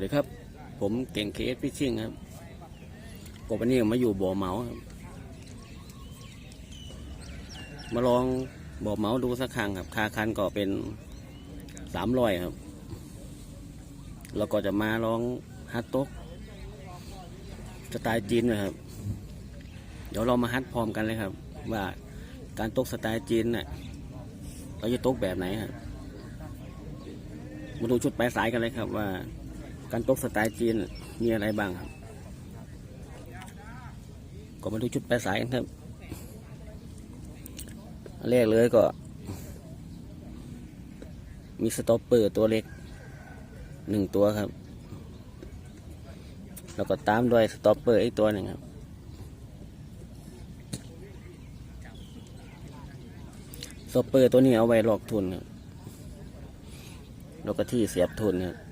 วัสดีครับ ผมเก่งเคสพิชชิ่งครับกบวันนี้มาอยู่บ่อเหมาครับ มาลองบ่อเหมาดูสักครั้งครับ คาคันก็เป็นสามร้อยครับ แล้วก็จะมาลองฮัตโต๊กสไตล์จีนนะครับ เดี๋ยวเรามาฮัดพร้อมกันเลยครับ ว่าการตกสไตล์จีนน่ะเราจะตกแบบไหนครับมาดูชุดปลายสายกันเลยครับว่า การตกสไตล์จีนมีอะไรบ้างครับ ก็มาดูชุดปลายสายกันครับแรกเลยก็ มีสต็อปเปอร์ตัวเล็กหนึ่งตัวครับ แล้วก็ตามด้วยสต็อปเปอร์อีกตัวหนึ่งครับ สต็อปเปอร์ตัวนี้เอาไว้ลอกทุนครับแล้วก็ที่เสียบทุนครับ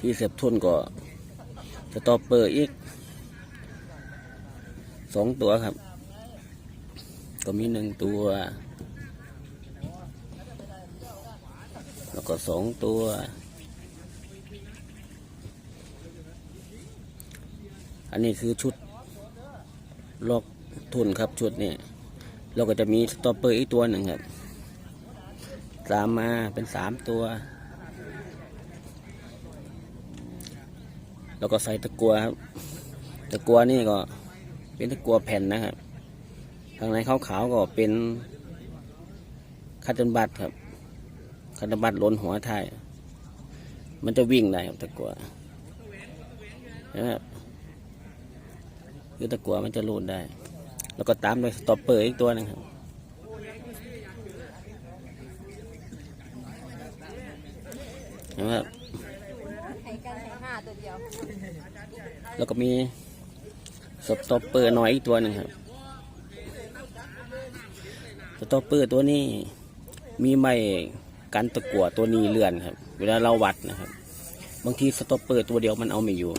ที่เสียบทุนก็สต็อปเปอร์อีกสองตัวครับ ก็มีหนึ่งตัว แล้วก็สองตัว อันนี้คือชุดล็อกทุนครับชุดนี้เราก็จะมีสต็อปเปอร์อีกตัวหนึ่งครับ ตามมาเป็นสามตัว แล้วก็ใส่ตะกัวครับ ตะกัวนี่ก็เป็นตะกัวแผ่นนะครับข้างในขาวๆก็เป็นคัตเตนบัตครับคัตเตนบัตล้นหัวท้ายมันจะวิ่งได้ครับตะกัวนะครับคือตะกัวมันจะลูดได้ แล้วก็ตามด้วยสต็อปเปอร์อีกตัวหนึงครับนไหมครับ ตัวเดียว แล้วก็มีสต็อปเปอร์น้อยอีกตัวหนึ่งครับ สต็อปเปอร์ตัวนี้มีไม้กันตะกั่วตัวนี้เลื่อนครับ เวลาเราวัดนะครับ บางทีสต็อปเปอร์ตัวเดียวมันเอาไม่อยู่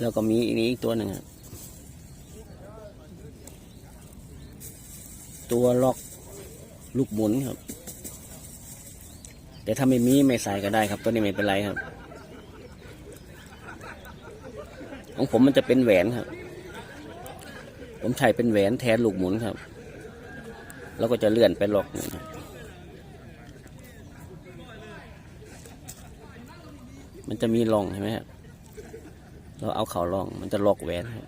แล้วก็มีอันนี้อีกตัวหนึ่งครับตัวล็อก ลูกหมุนครับ แต่ถ้าไม่มีไม่ใส่ก็ได้ครับ ตัวนี้ไม่เป็นไรครับ ของผมมันจะเป็นแหวนครับ ผมใช้เป็นแหวนแทนลูกหมุนครับ แล้วก็จะเลื่อนไปล็อกนะครับมันจะมีร่องเห็นไหมครับเราเอาเข่าร่องมันจะล็อกแหวนครับ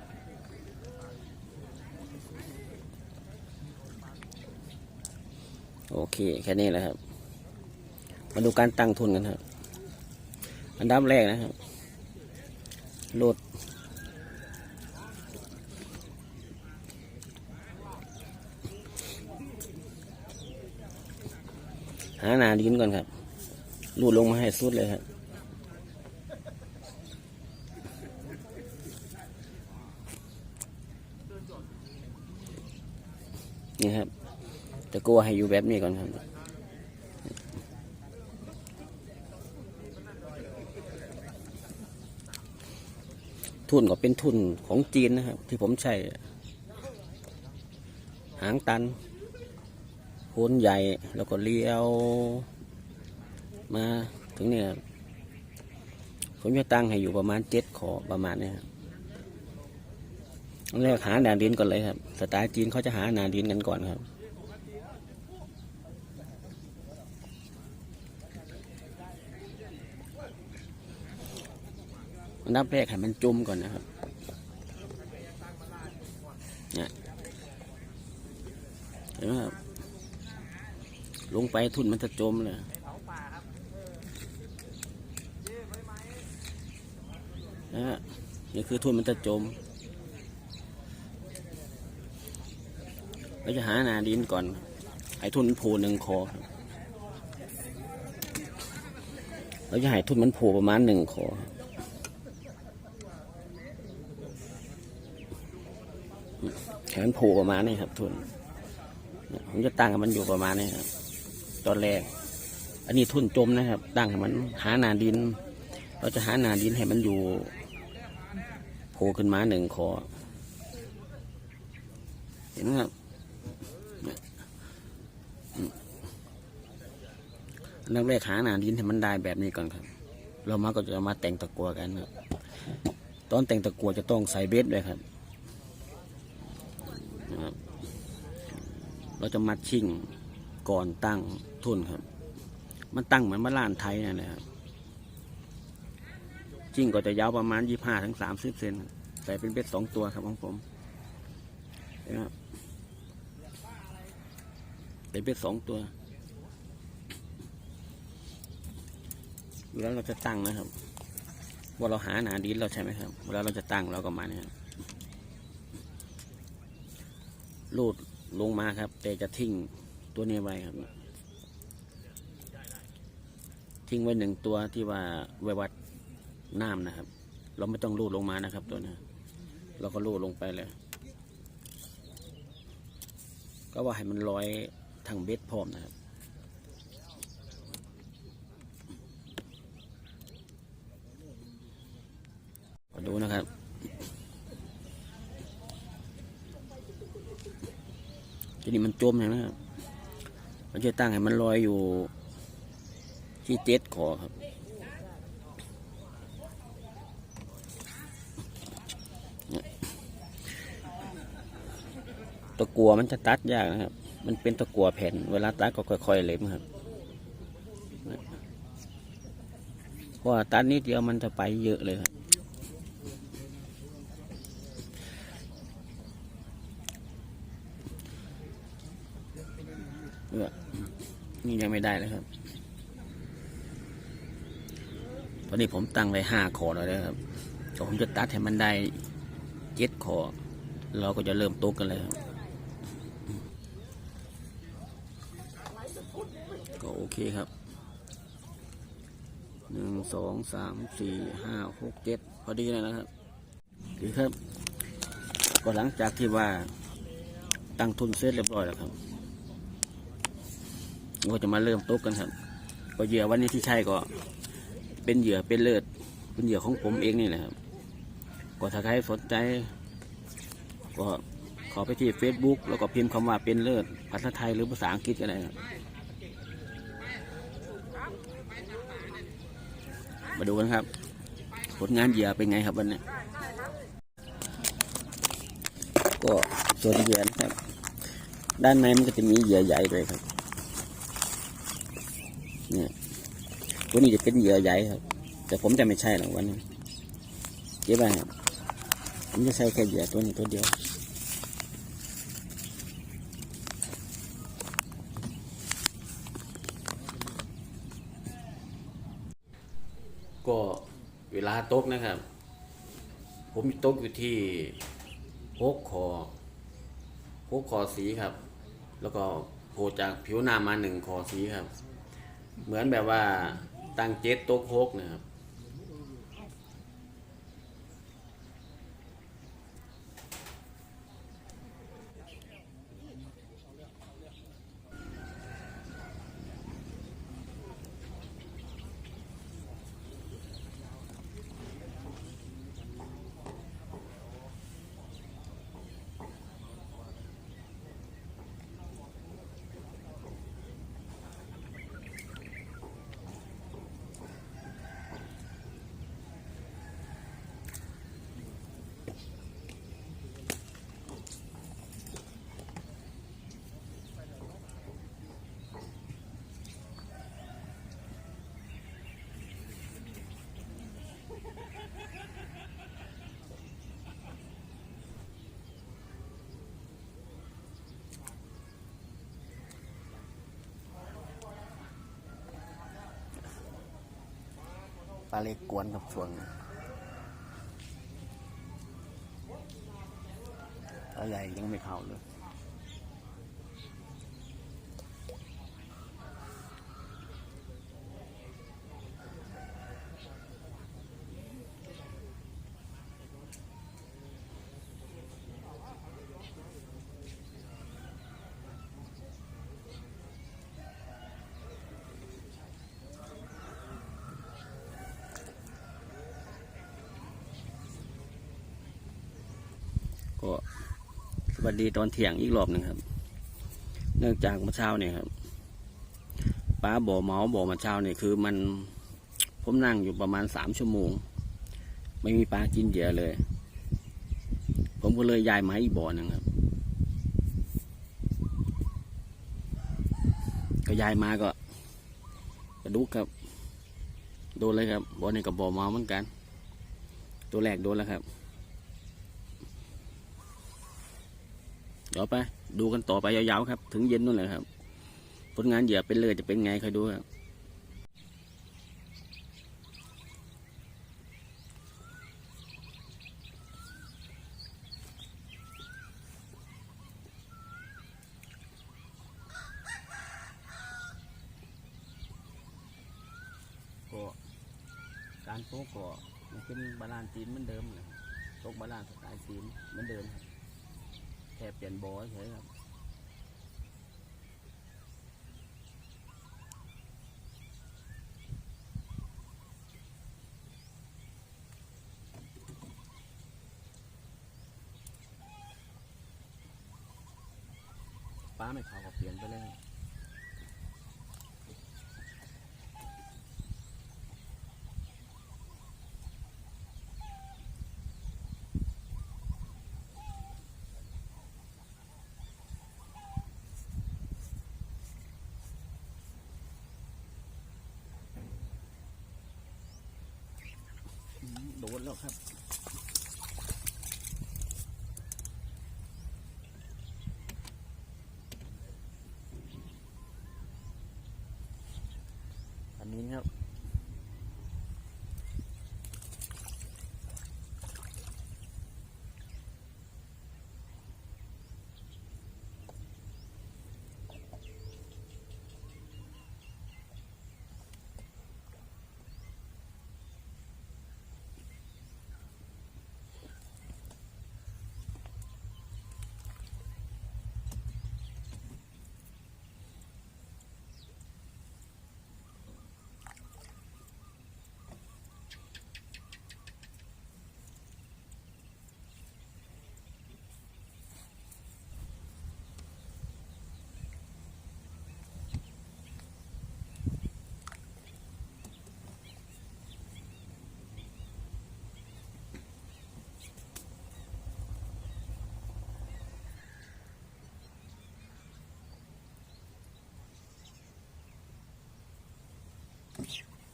โอเค แค่นี้แหละครับ มาดูการตั้งทุนกันครับ อันดับแรกนะครับโหลดหาหนาดินก่อนครับลูดลงมาให้สุดเลยครับ นี่ครับ จะกลัวให้อยู่แบบนี้ก่อนครับทุนก็เป็นทุนของจีนนะครับ ที่ผมใช้ หางตันโคนใหญ่แล้วก็เลี้ยว มาถึงเนี่ยผมจะตั้งให้อยู่ประมาณเจ็ดขอประมาณเนี้ครับแรกหาหนาดินก่อนเลยครับ สไตล์จีนเขาจะหาหนาดินกันก่อนครับ อันดับแรกให้มันจุ่มก่อนนะครับเนี่ยเห็นไหมครับลงไปทุนมันจะจมเลยนะฮะนี่คือทุนมันจะจมเราจะหาหนาดินก่อน ให้ทุนมันโผล่หนึ่งคอ เราจะให้ทุนมันโผล่ประมาณหนึ่งคอ ครันโผล่ประมาณนี้ครับทุนผมจะตั้งให้มันอยู่ประมาณนี้ครับ ตอนแรก อันนี้ทุนจมนะครับ ตั้งให้มันหาหนาดิน เราจะหาหนาดินให้มันอยู่โผล่ขึ้นมาหนึ่งคอเห็นไหมครับเนี่ยอืมอันดับแรกหาหนาดินให้มันได้แบบนี้ก่อนครับ เรามาก็จะมาแต่งตะกัวกันครับ ตอนแต่งตะกัวจะต้องใส่เบสด้วยครับ เราจะมัดชิ่งก่อนตั้งทุนครับ มันตั้งเหมือนมาล่านไทยนั่นแหละครับชิ่งก็จะยาวประมาณยี่ห้าถึงสามสิบเซนใส่เป็นเบ็ดสองตัวครับของผมนะครับเป็นเบ็ดสองตัวเวลาเราจะตั้งนะครับ ว่าเราหาหนาดินเราใช่ไหมครับเวลาเราจะตั้งเราก็มาเนี่ยรูด ลงมาครับ แต่จะทิ้งตัวนี้ไว้ครับ ทิ้งไว้หนึ่งตัวที่ว่าไว้วัดน้ำนะครับ เราไม่ต้องลูดลงมานะครับ ตัวนี้เราก็ลูดลงไปเลย ก็ว่าให้มันลอยทางเบ็ดพร้อมนะครับมาดูนะครับ นี้มันจมเห็นไหมครับมันจะตั้งให้มันลอยอยู่ที่เจ็ดขอครับ ตะกัวมันจะตัดยากนะครับ มันเป็นตะกัวแผ่น เวลาตัดก็ค่อยๆเล็มครับเพราะตัดนิดเดียวมันจะไปเยอะเลยครับ เออนี่ยังไม่ได้เลยครับ ตอนนี้ผมตั้งไว้ห้าคอแล้วนะครับเดี๋ยวผมจะตัดให้มันได้เจ็ดคอเราก็จะเริ่มตกกันเลยครับ ก็โอเคครับหนึ่งสองสามสี่ห้าหกเจ็ดพอดีเลยนะครับดีครับ ก็หลังจากที่ว่าตั้งทุนเสร็จเรียบร้อยแล้วครับ ก็จะมาเริ่มตกกันครับ ก็เหยื่อวันนี้ที่ใช่ก็ เป็นเหยื่อเป็นเลือดเป็นเหยื่อของผมเองนี่แหละครับ ก็ถ้าใครสนใจ ก็ขอไปที่ Facebook แล้วก็พิมพ์คำว่าเป็นเลือดภาษาไทยหรือภาษาอังกฤษก็ได้ครับมาดูกันครับ ผลงานเหยื่อเป็นไงครับวันนี้ ก็ส่วนเหยื่อนะครับ ด้านในมันก็จะมีเหยื่อใหญ่ด้วยครับ นี่ยตัวนี้จะเป็นเหยื่อใหญ่ครับ แต่ผมจะไม่ใช่หรอกวันนี้เก็บไว้ครับผมจะใช้แค่เหยื่อตัวนี้ตัวเดียวก็เวลาตกนะครับ ผมตกอยู่ที่หกคอหกคอสีครับ แล้วก็โผล่จากผิวน้ำมาหนึ่งคอสีครับ เหมือนแบบว่าตั้งเจ็ดโต๊ะโคกนะครับ ปลาเล็กกวนกับช่วงปลาใหญ่ยังไม่เข้าเลย ก็สวัสดีตอนเที่ยงอีกรอบหนึ่งครับ เนื่องจากเมื่อเช้าเนี่ยครับป้าบ่อเมาบ่อมาเช้าเนี่ยคือมันผมนั่งอยู่ประมาณสามชั่วโมง ไม่มีปลากินเหยื่อเลย ผมก็เลยย้ายมาอีกบ่อหนึ่งครับ ก็ย้ายมาก็กระดูกครับ โดนเลยครับบ่อนี้กับบ่อเมาเหมือนกัน ตัวแรกโดนแล้วครับ เดี๋ยวไป ดูกันต่อไปยาวๆครับ ถึงเย็นนู่นเลยครับ ผลงานเหยื่อเป็นเลยจะเป็นไงคอยดูครับก็การโต๊ะก็มันเป็นบาลานซ์จีนเหมือนเดิมเลยครับโต๊ะบาลานซ์สไตล์จีนเหมือนเดิมครับ ค่เปลี่ยนบอเฉยครับป้าไม่เขาก็เปลี่ยนไปแล้ว อืม โดนแล้วครับ อันนี้ครับ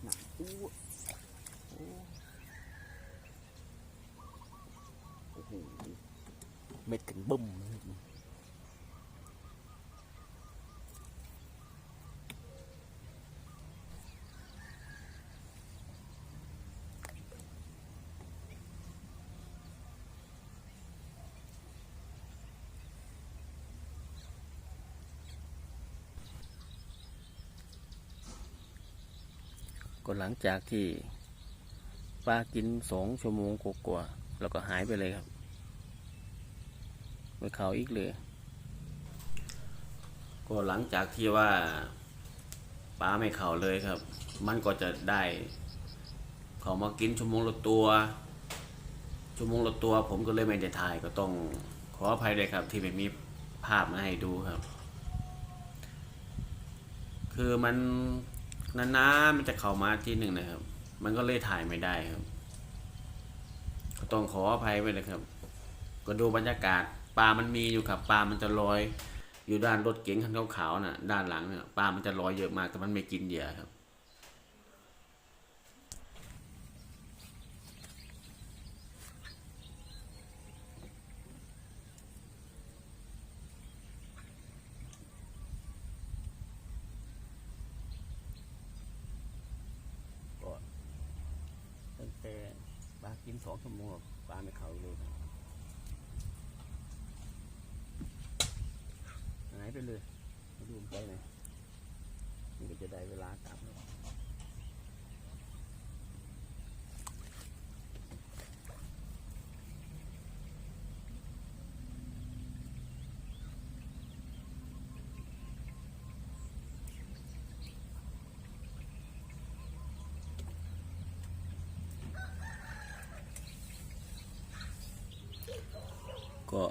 หนักอู้ โอ้โหเม็ดกันบึ้มเลย หลังจากที่ปลากินสองชั่วโมงกว่าๆแล้วก็หายไปเลยครับไม่เขาอีกเลย ก็หลังจากที่ว่าปลาไม่เข่าเลยครับ มันก็จะได้ เขามากินชั่วโมงละตัว ชั่วโมงละตัว ผมก็เลยไม่ได้ถ่ายก็ต้องขออภัยเลยครับ ที่ไม่มีภาพมาให้ดูครับ คือมัน นานๆมันจะเข้ามาที่หนึ่งนะครับ มันก็เลยถ่ายไม่ได้ครับก็ต้องขออภัยไปเลยครับ ก็ดูบรรยากาศปลามันมีอยู่ครับปลามันจะลอย อยู่ด้านรถเก๋งคันขาวๆน่ะ ด้านหลังเนี่ยปลามันจะลอยเยอะมากแต่มันไม่กินเหยื่อครับ ก็ตั้งแต่ป ลากินสองชั่วโมงปลาไม่เข้าเลยครับหายไปเลยไม่รู้มันไปไหนมัน ก็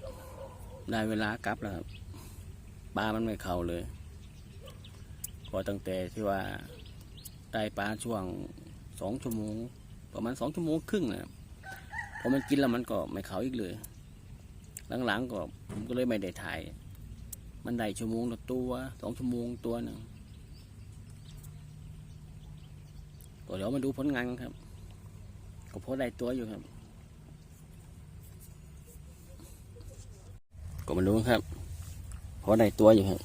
ได้เวลากลับแล้วก็ได้เวลากลับแล้วครับปลามันไม่เข้าเลยพอตั้งแต่ที่ว่าได้ปลาช่วงสองชั่วโมง ประมาณสองชั่วโมงครึ่งนะครับพอมันกินแล้วมันก็ไม่เข้าอีกเลย หลังๆก็ผมก็เลยไม่ได้ถ่าย มันได้ชั่วโมงละตัวสองชั่วโมงตัวหนึ่งก็เดี๋ยวมาดูผลงานกันครับก็พอได้ตัวอยู่ครับ ก็มาดูครับพอได้ตัวอยู่ครับ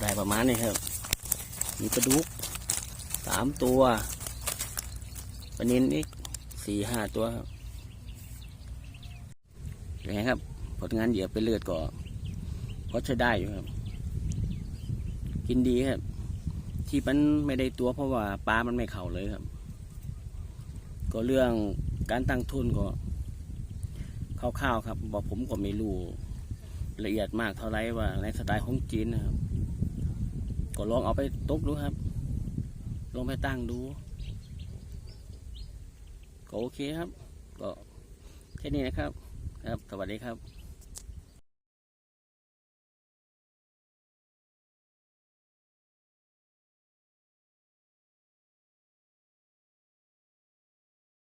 ได้ประมาณนี้ครับ มีปลาดุกสามตัวปลานินอีกสี่ห้าตัวครับเป็นไงครับ ผลงานเหยียบไปเลือดก็พอใช้ได้อยู่ครับ กินดีครับ ที่มันไม่ได้ตัวเพราะว่าปลามันไม่เข่าเลยครับ ก็เรื่องการตั้งทุนก็คร่าวๆครับ บอกผมก็ไม่รู้ละเอียดมากเท่าไรว่าในสไตล์ของจีนนะครับ ก็ลองเอาไปตกดูครับ ลองไปตั้งดู ก็โอเคครับ ก็แค่นี้นะครับ ครับ สวัสดีครับ